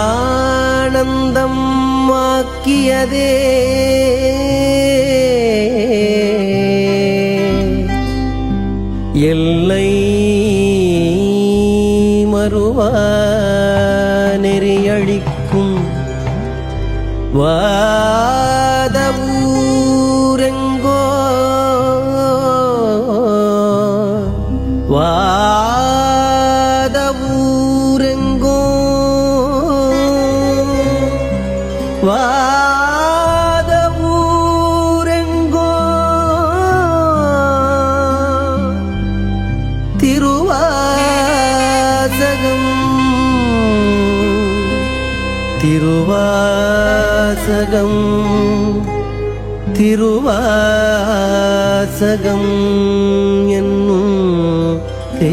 ആനന്ദം മാക്കിയതേ திருவாசகம் திருவாசகம் என்னும் தே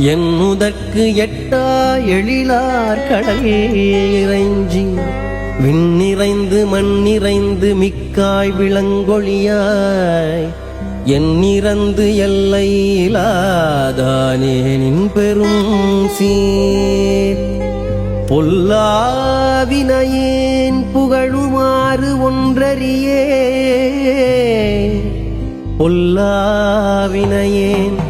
வந்தெய்தி என்னுதற்கு எட்டா எழிலார் கடல் இறைஞ்சி. விண்ணிறைந்து மண்ணிறைந்து மிக்காய் விளங்கொழியாய் எண்ணிறந்து எல்லை நின் பெரும் சீர். பொல்லாவினையேன் புகழுமாறு ஒன்றறியே. பொல்லாவினையேன்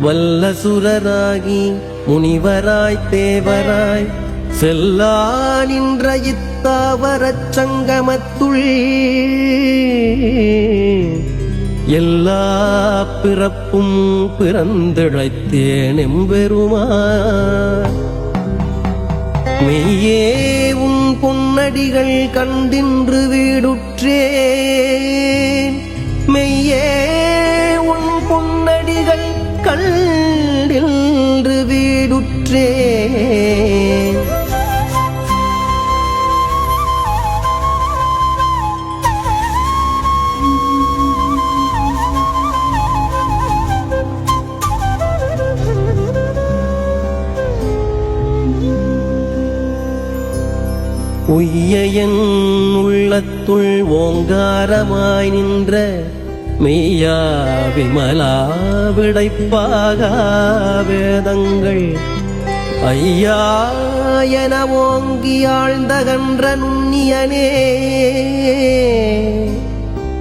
வல்ல சுரராகி முனிவராய் தேவராய் செல்லா நின்ற இத்தாவரச் சங்கமத்துள். எல்லா பிறப்பும் பிறந்திழைத்தேன் எம்பெருமா மெய்யே உன் பொன்னடிகள் கண்டின்று வீடுற்றேன். மெய்யே வீடுற்றேன் உய்யன் உள்ளத்துள் ஓங்காரமாய் நின்ற மெய்யா விமலா விடைப்பாக வேதங்கள். ஐயா என ஓங்கி ஆழ்ந்தகன்ற நுண்ணியனே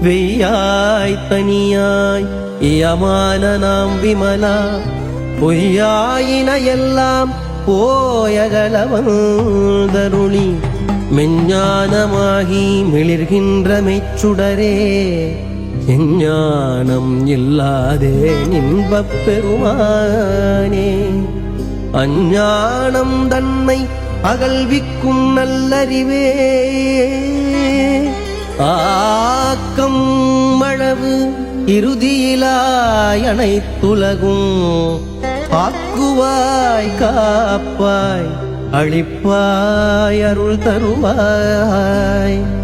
வெய்யாய் தனியாய் இயமான நாம் விமலா. பொய்யாயின எல்லாம் போயகலவந்தருளி. மெஞ்ஞானமாகி மிளிர்கின்ற மெச்சுடரே எஞ்ஞானம் இல்லாதே இன்பப் பெருமானே. அஞ்ஞானம் தன்னை அகழ்விக்கும் நல்லறிவே. ஆக்கம் அளவு இறுதியிலாய் அனைத்துலகும் ஆக்குவாய் காப்பாய் அழிப்பாய் அருள் தருவாய்.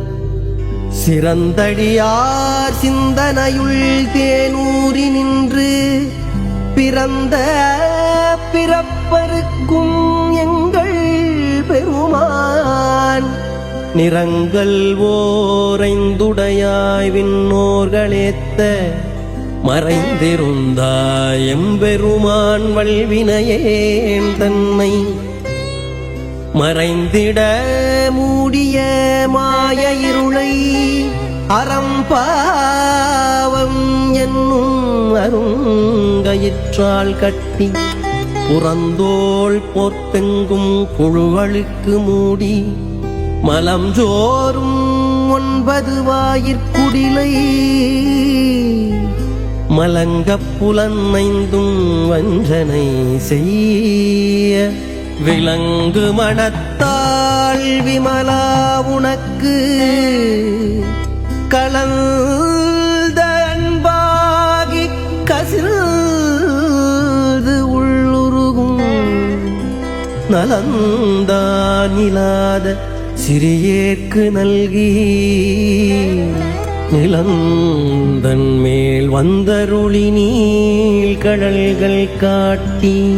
சிறந்தடியார் சிந்தனையுள் தேனூறி நின்று பிறந்த பிறப்பருக்கும் எங்கள் பெருமான். நிறங்கள் ஓரைந்துடையாய் விண்ணோர்களேத்த மறைந்திருந்தாய் எம்பெருமான் வல்வினையேன் தன்னை. மறைந்திட மூடிய மாய இருளை அறம்பாவம் என்னும் அருங்கயிற்றால் கட்டி புறந்தோள் போர்த்தெங்கும் புழுவழுக்கு மூடி மலம் ஜோறும் ஒன்பது வாயிற்குடிலை மலங்கப் புலனைந்தும் வஞ்சனை செய்ய விலங்கு மனத்தாள் விமலா உனக்கு. கலந்த அன்பாகி கசிந்து உள்ளுருகும். நலந்தானிலாத சிறியேற்கு நல்கி. நிலந்தன் மேல் வந்தருளி நீள் கடல்கள் காட்டி.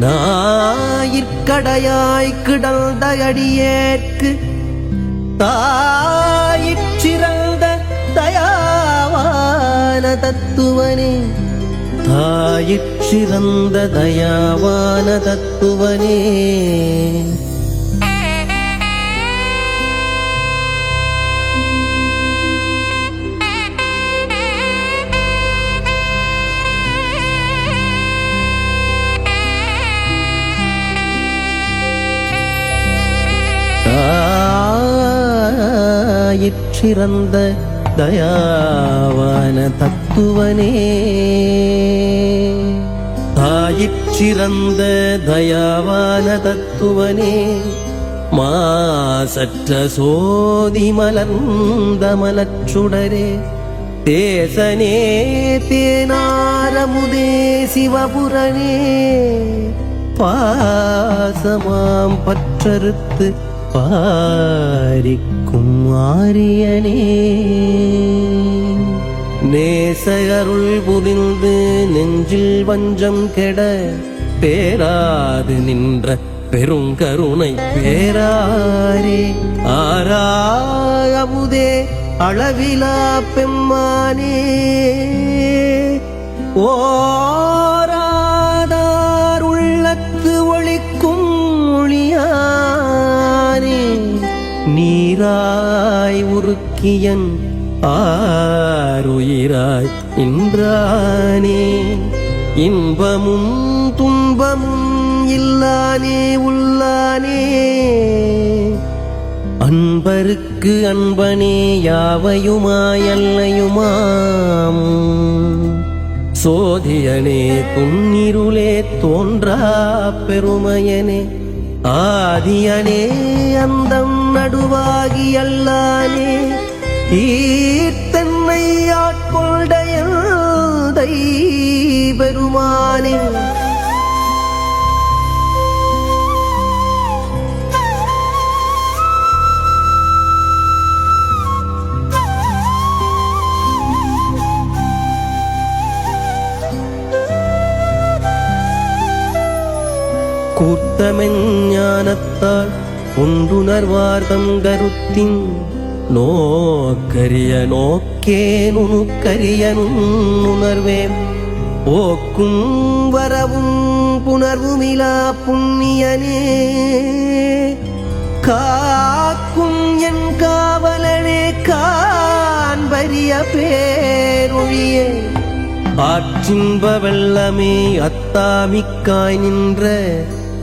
நாயிற்கடையாய் கிடந்த அடியேற்கு தாயிற்றிறந்த தயாவான தத்துவனே. தாயிற்றிறந்த தயாவான தத்துவனே. தாயிற்றிறந்த தயாவான தத்துவனே. தாயிற்றிறந்த தயாவான தத்துவனே. மாசற்ற சோதி மலர்ந்த மலச்சுடரே தேசனே தேனாரமுதே சிவபுரனே. பாசமாம் பற்றறுத்து பாரிக்கும் ஆரியனே. நேசகருள் புதிந்து நெஞ்சில் வஞ்சம் கெட பேராது நின்ற பெருங்கருணை பேராரே. ஆராயமுதே அளவிலா பெம்மானே. ஓ நீராய் உருக்கியன் ஆருயிராய் இன்றானே இன்பமும் துன்பமும் இல்லானே உள்ளானே. அன்பருக்கு அன்பனே யாவையுமாயல்லையுமாம் சோதியனே துன்னிருளே தோன்றா பெருமையனே. ஆதியனே அந்தம் நடுவாகி அல்லானே ஈத்தன்னை ஆட்கொண்டைய பெருமானே. ஞானத்தால் உண்டுணர்வார்தம் கருத்தின் நோக்கரிய நோக்கே நுணுக்கரிய நுண்ணுணர்வேன். போக்கும் வரவும் புணர்வுமிலா புண்ணியனே. காக்கும் என் காவலனே காண்பரிய பேரொழியே. ஆற்றின்ப வெள்ளமே அத்தாமிக்காய் நின்ற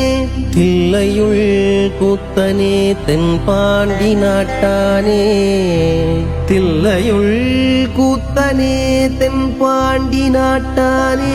நாதனே தில்லையுள் கூத்தனே தென்பாண்டி நாட்டானே. தில்லையுள் கூத்தனே தென்பாண்டி நாட்டானே.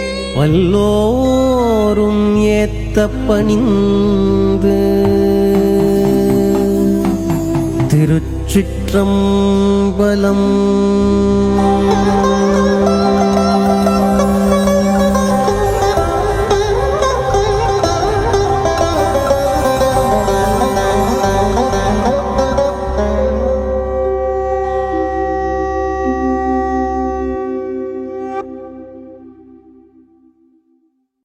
வல்லோரும் ஏத்த பணிந்து திருச்சிற்றம்பலம்